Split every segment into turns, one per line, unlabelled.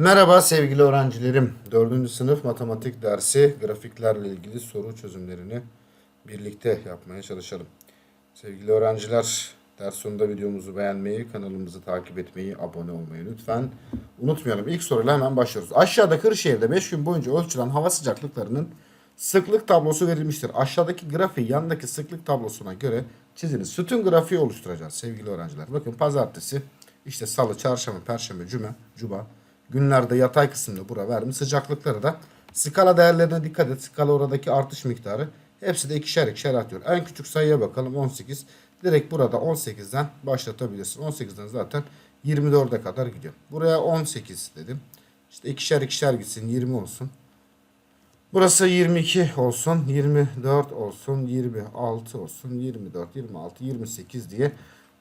Merhaba sevgili öğrencilerim. 4. sınıf matematik dersi grafiklerle ilgili soru çözümlerini birlikte yapmaya çalışalım. Sevgili öğrenciler, ders sonunda videomuzu beğenmeyi, kanalımızı takip etmeyi, abone olmayı lütfen unutmayalım. İlk soruyla hemen başlıyoruz. Aşağıda Kırşehir'de 5 gün boyunca ölçülen hava sıcaklıklarının sıklık tablosu verilmiştir. Aşağıdaki grafiği yandaki sıklık tablosuna göre çiziniz. Sütun grafiği oluşturacağız sevgili öğrenciler. Bakın pazartesi, işte salı, çarşamba, perşembe, cuma, cuma günlerde yatay kısımda bura vermiş. Sıcaklıkları da skala değerlerine dikkat et. Skala oradaki artış miktarı. Hepsi de ikişer ikişer atıyor. En küçük sayıya bakalım 18. Direkt burada 18'den başlatabilirsin. 18'den zaten 24'e kadar gidiyor. Buraya 18 dedim. İşte ikişer ikişer gitsin 20 olsun. Burası 22 olsun, 24 olsun, 26 olsun, 24, 26, 28 diye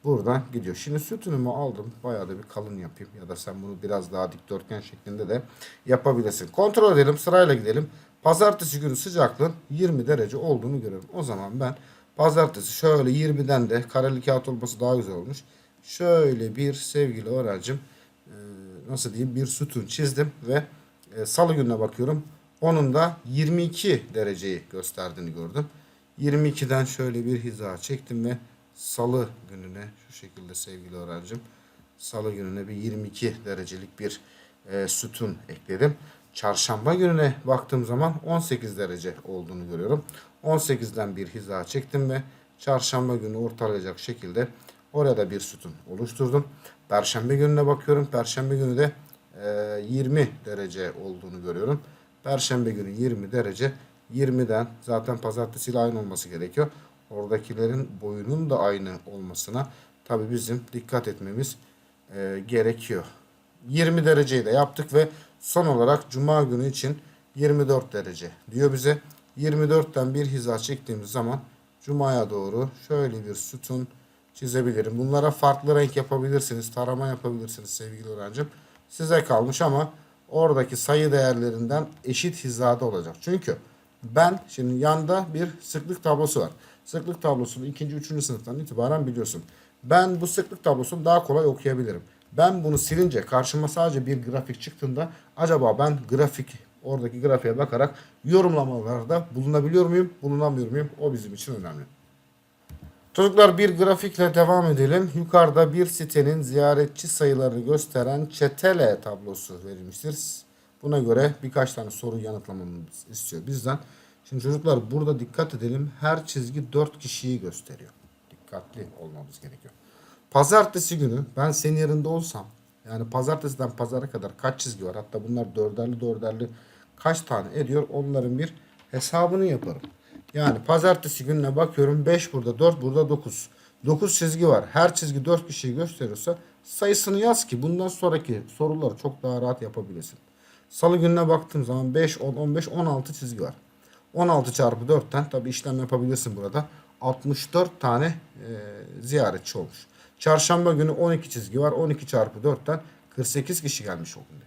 buradan gidiyor. Şimdi sütunumu aldım. Bayağı da bir kalın yapayım. Ya da sen bunu biraz daha dikdörtgen şeklinde de yapabilirsin. Kontrol edelim. Sırayla gidelim. Pazartesi günü sıcaklığın 20 derece olduğunu görüyorum. O zaman ben pazartesi şöyle 20'den de kareli kağıt olması daha güzel olmuş. Şöyle bir sevgili öğrencim e, nasıl diyeyim bir sütun çizdim ve e, salı gününe bakıyorum. Onun da 22 dereceyi gösterdiğini gördüm. 22'den şöyle bir hiza çektim ve salı gününe şu şekilde sevgili öğrencim salı gününe bir 22 derecelik bir e, sütun ekledim. Çarşamba gününe baktığım zaman 18 derece olduğunu görüyorum. 18'den bir hiza çektim ve çarşamba günü ortalayacak şekilde oraya da bir sütun oluşturdum. Perşembe gününe bakıyorum. Perşembe günü de e, 20 derece olduğunu görüyorum. Perşembe günü 20 derece. 20'den zaten pazartesiyle aynı olması gerekiyor. Oradakilerin boyunun da aynı olmasına tabi bizim dikkat etmemiz e, gerekiyor. 20 dereceyi de yaptık ve son olarak cuma günü için 24 derece diyor bize. 24'ten bir hiza çektiğimiz zaman cumaya doğru şöyle bir sütun çizebilirim. Bunlara farklı renk yapabilirsiniz, tarama yapabilirsiniz sevgili öğrencim. Size kalmış ama oradaki sayı değerlerinden eşit hizada olacak. Çünkü ben şimdi yanda bir sıklık tablosu var. Sıklık tablosunu ikinci, üçüncü sınıftan itibaren biliyorsun. Ben bu sıklık tablosunu daha kolay okuyabilirim. Ben bunu silince karşıma sadece bir grafik çıktığında acaba ben grafik oradaki grafiğe bakarak yorumlamalarda bulunabiliyor muyum, bulunamıyor muyum? O bizim için önemli. Çocuklar bir grafikle devam edelim. Yukarıda bir sitenin ziyaretçi sayılarını gösteren çetele tablosu verilmiştir. Buna göre birkaç tane soru yanıtlamamızı istiyor bizden. Şimdi çocuklar burada dikkat edelim. Her çizgi 4 kişiyi gösteriyor. Dikkatli olmamız gerekiyor. Pazartesi günü ben senin yerinde olsam yani pazartesiden pazara kadar kaç çizgi var? Hatta bunlar dörderli dörderli kaç tane ediyor? Onların bir hesabını yaparım. Yani pazartesi gününe bakıyorum 5 burada 4 burada 9. 9 çizgi var. Her çizgi 4 kişiyi gösteriyorsa sayısını yaz ki bundan sonraki soruları çok daha rahat yapabilesin. Salı gününe baktığım zaman 5, 10, 15, 16 çizgi var. 16 çarpı 4'ten tabi işlem yapabilirsin burada. 64 tane e, ziyaretçi olmuş. Çarşamba günü 12 çizgi var. 12 çarpı 4'ten 48 kişi gelmiş o günde.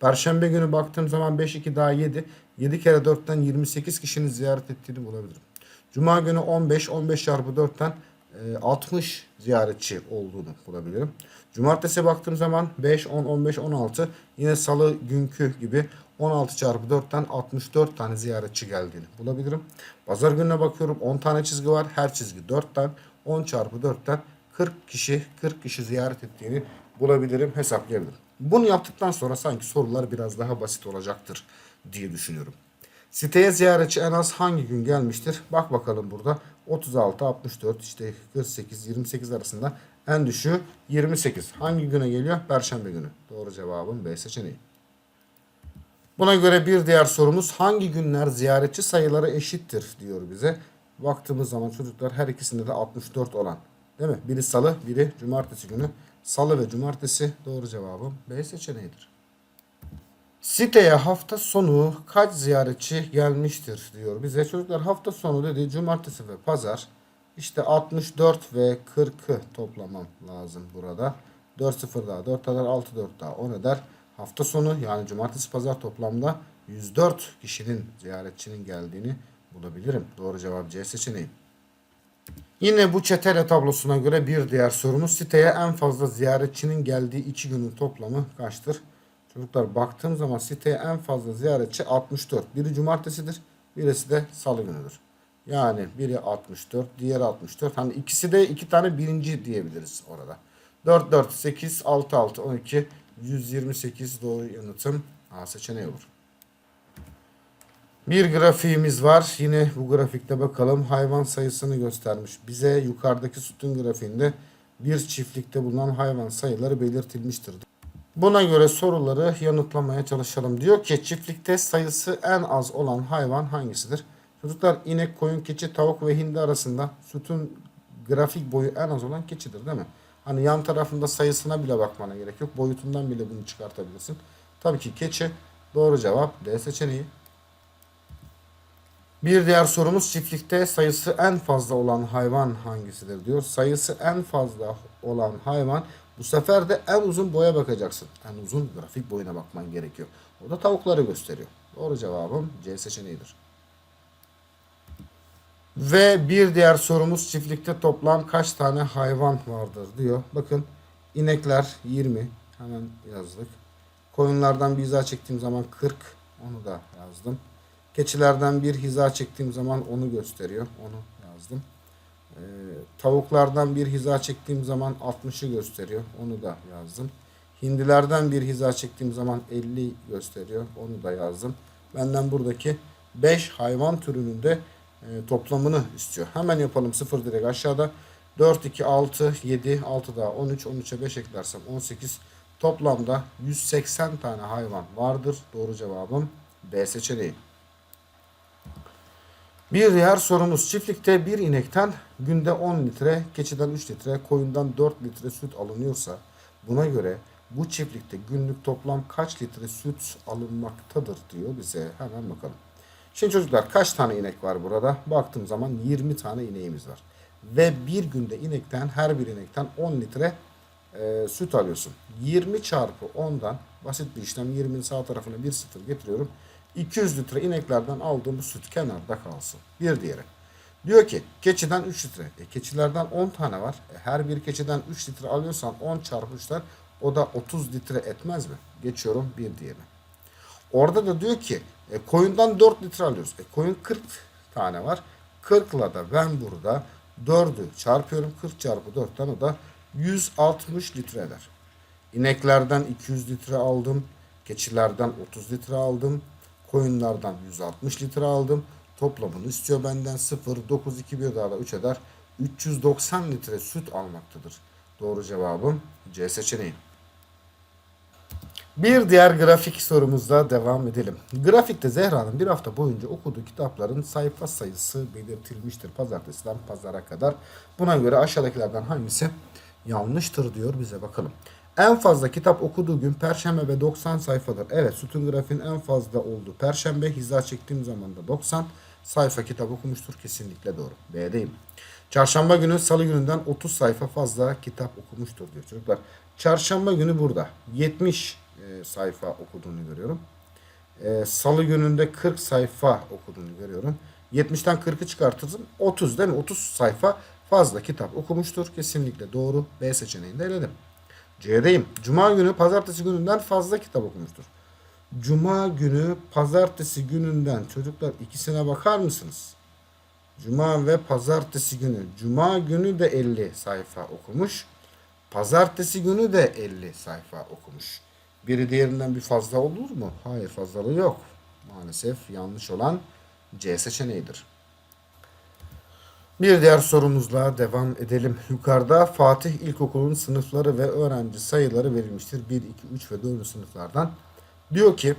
Perşembe günü baktığım zaman 5 2 daha 7. 7 kere 4'ten 28 kişinin ziyaret ettiğini bulabilirim. Cuma günü 15. 15 çarpı 4'ten e, 60 ziyaretçi olduğunu bulabilirim. Cumartesi baktığım zaman 5, 10, 15, 16. Yine salı günkü gibi 16 çarpı 4'ten 64 tane ziyaretçi geldiğini bulabilirim. Pazar gününe bakıyorum 10 tane çizgi var. Her çizgi 4'ten 10 çarpı 4'ten 40 kişi 40 kişi ziyaret ettiğini bulabilirim, hesaplayabilirim. Bunu yaptıktan sonra sanki sorular biraz daha basit olacaktır diye düşünüyorum. Siteye ziyaretçi en az hangi gün gelmiştir? Bak bakalım burada 36, 64, işte 48, 28 arasında en düşüğü 28. Hangi güne geliyor? Perşembe günü. Doğru cevabım B seçeneği. Buna göre bir diğer sorumuz hangi günler ziyaretçi sayıları eşittir diyor bize. Baktığımız zaman çocuklar her ikisinde de 64 olan. Değil mi? Biri salı, biri cumartesi günü. Salı ve cumartesi doğru cevabım B seçeneğidir. Siteye hafta sonu kaç ziyaretçi gelmiştir diyor bize. Çocuklar hafta sonu dediği cumartesi ve pazar. İşte 64 ve 40'ı toplamam lazım burada. 4 0 daha 4 eder 6 4 daha 10 eder. Hafta sonu yani cumartesi pazar toplamda 104 kişinin ziyaretçinin geldiğini bulabilirim. Doğru cevap C seçeneği. Yine bu çetele tablosuna göre bir diğer sorumuz siteye en fazla ziyaretçinin geldiği iki günün toplamı kaçtır? Çocuklar baktığım zaman siteye en fazla ziyaretçi 64. Biri cumartesidir, birisi de salı günüdür. Yani biri 64, diğeri 64. Hani ikisi de iki tane birinci diyebiliriz orada. 4, 4, 8, 6, 6, 12, 128 doğru yanıtım A seçeneği olur. Bir grafiğimiz var. Yine bu grafikte bakalım hayvan sayısını göstermiş. Bize yukarıdaki sütun grafiğinde bir çiftlikte bulunan hayvan sayıları belirtilmiştir. Buna göre soruları yanıtlamaya çalışalım. Diyor ki çiftlikte sayısı en az olan hayvan hangisidir? Çocuklar inek, koyun, keçi, tavuk ve hindi arasında sütun grafik boyu en az olan keçidir değil mi? Hani yan tarafında sayısına bile bakmana gerek yok. Boyutundan bile bunu çıkartabilirsin. Tabii ki keçi. Doğru cevap D seçeneği. Bir diğer sorumuz çiftlikte sayısı en fazla olan hayvan hangisidir diyor. Sayısı en fazla olan hayvan bu sefer de en uzun boya bakacaksın. En uzun grafik boyuna bakman gerekiyor. O da tavukları gösteriyor. Doğru cevabım C seçeneğidir. Ve bir diğer sorumuz çiftlikte toplam kaç tane hayvan vardır diyor. Bakın inekler 20 hemen yazdık. Koyunlardan bir hiza çektiğim zaman 40 onu da yazdım. Keçilerden bir hiza çektiğim zaman onu gösteriyor. Onu yazdım. Ee, tavuklardan bir hiza çektiğim zaman 60'ı gösteriyor. Onu da yazdım. Hindilerden bir hiza çektiğim zaman 50 gösteriyor. Onu da yazdım. Benden buradaki 5 hayvan türünün de toplamını istiyor. Hemen yapalım. 0 direkt aşağıda. 4, 2, 6, 7, 6 daha 13, 13'e 5 eklersem 18. Toplamda 180 tane hayvan vardır. Doğru cevabım B seçeneği. Bir diğer sorumuz çiftlikte bir inekten günde 10 litre, keçiden 3 litre, koyundan 4 litre süt alınıyorsa buna göre bu çiftlikte günlük toplam kaç litre süt alınmaktadır diyor bize. Hemen bakalım. Şimdi çocuklar kaç tane inek var burada? Baktığım zaman 20 tane ineğimiz var. Ve bir günde inekten her bir inekten 10 litre e, süt alıyorsun. 20 çarpı 10'dan basit bir işlem 20'nin sağ tarafına bir sıfır getiriyorum. 200 litre ineklerden aldığım bu süt kenarda kalsın. Bir diğeri. Diyor ki keçiden 3 litre. E, keçilerden 10 tane var. E, her bir keçiden 3 litre alıyorsan 10 çarpı 3'ler o da 30 litre etmez mi? Geçiyorum bir diğerine. Orada da diyor ki e, koyundan 4 litre alıyoruz. E, koyun 40 tane var. 40 ile da ben burada 4'ü çarpıyorum. 40 çarpı 4'ten o da 160 litre eder. İneklerden 200 litre aldım. Keçilerden 30 litre aldım. Koyunlardan 160 litre aldım. Toplamını istiyor benden 0, 9, 2 bir daha da 3 eder. 390 litre süt almaktadır. Doğru cevabım C seçeneği. Bir diğer grafik sorumuzla devam edelim. Grafikte Zehra'nın bir hafta boyunca okuduğu kitapların sayfa sayısı belirtilmiştir. Pazartesiden pazara kadar. Buna göre aşağıdakilerden hangisi yanlıştır diyor bize bakalım. En fazla kitap okuduğu gün Perşembe ve 90 sayfadır. Evet sütun grafiğin en fazla olduğu Perşembe hiza çektiğim zaman da 90 sayfa kitap okumuştur. Kesinlikle doğru. B'deyim. Çarşamba günü salı gününden 30 sayfa fazla kitap okumuştur diyor çocuklar. Çarşamba günü burada 70 e, sayfa okuduğunu görüyorum. E, salı gününde 40 sayfa okuduğunu görüyorum. 70'ten 40'ı çıkartırsın 30 değil mi? 30 sayfa fazla kitap okumuştur. Kesinlikle doğru. B seçeneğinde eledim. C'deyim. Cuma günü pazartesi gününden fazla kitap okumuştur. Cuma günü pazartesi gününden çocuklar ikisine bakar mısınız? Cuma ve pazartesi günü. Cuma günü de 50 sayfa okumuş. Pazartesi günü de 50 sayfa okumuş. Biri diğerinden bir fazla olur mu? Hayır fazlalığı yok. Maalesef yanlış olan C seçeneğidir. Bir diğer sorumuzla devam edelim. Yukarıda Fatih İlkokulu'nun sınıfları ve öğrenci sayıları verilmiştir. 1, 2, 3 ve 4. sınıflardan. Diyor ki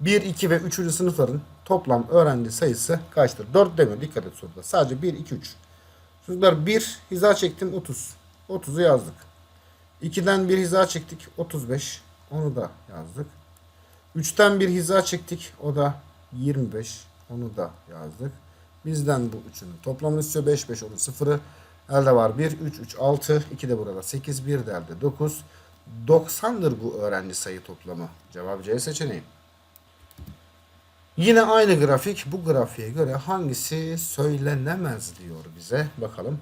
1, 2 ve 3. sınıfların toplam öğrenci sayısı kaçtır? 4 demiyor dikkat et soruda. Sadece 1, 2, 3. Çocuklar 1 hiza çektim 30. 30'u yazdık. 2'den bir hiza çektik 35. Onu da yazdık. 3'ten bir hiza çektik. O da 25. Onu da yazdık. Bizden bu üçünün toplamını istiyor. 5 5 onun sıfırı. Elde var 1 3 3 6 2 de burada 8 1 de elde 9. 90'dır bu öğrenci sayı toplamı. Cevap C seçeneği. Yine aynı grafik. Bu grafiğe göre hangisi söylenemez diyor bize. Bakalım.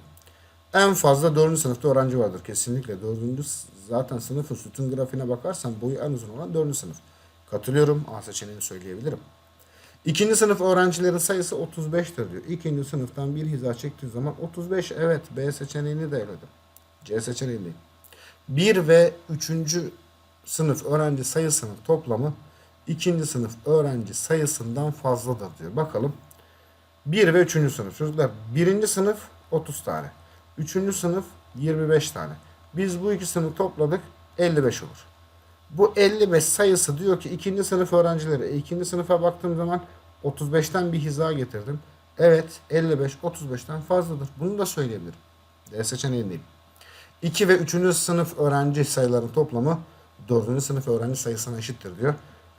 En fazla 4. sınıfta öğrenci vardır kesinlikle. 4. s- zaten sınıfın sütun grafiğine bakarsan boyu en uzun olan 4. sınıf. Katılıyorum. A seçeneğini söyleyebilirim. İkinci sınıf öğrencilerin sayısı 35'tir diyor. İkinci sınıftan bir hiza çektiği zaman 35 evet B seçeneğini de eledim. C seçeneğini. 1 ve 3. sınıf öğrenci sayısının toplamı ikinci sınıf öğrenci sayısından fazladır diyor. Bakalım. 1 ve 3. sınıf. Çocuklar 1. sınıf 30 tane. 3. sınıf 25 tane. Biz bu ikisini topladık 55 olur. Bu 55 sayısı diyor ki ikinci sınıf öğrencileri. E, ikinci sınıfa baktığım zaman 35'ten bir hiza getirdim. Evet 55 35'ten fazladır. Bunu da söyleyebilirim. D seçeneğindeyim. 2 ve 3. sınıf öğrenci sayılarının toplamı 4. sınıf öğrenci sayısına eşittir diyor.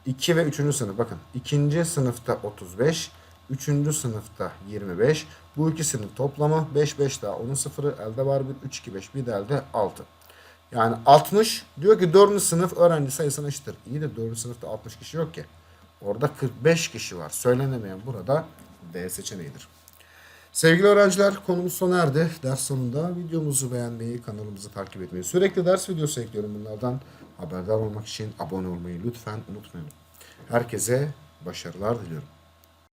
2 ve 3. sınıf bakın. 2. sınıfta 35, 3. sınıfta 25. Bu ikisinin toplamı 5 5 daha onun sıfırı elde var bir 3 2 5 bir de elde 6. Yani 60 diyor ki 4. sınıf öğrenci sayısına eşittir. İyi de 4. sınıfta 60 kişi yok ki. Orada 45 kişi var. Söylenemeyen burada D seçeneğidir. Sevgili öğrenciler konumuz sona erdi. Ders sonunda videomuzu beğenmeyi, kanalımızı takip etmeyi, sürekli ders videosu ekliyorum bunlardan. Haberdar olmak için abone olmayı lütfen unutmayın. Herkese başarılar diliyorum.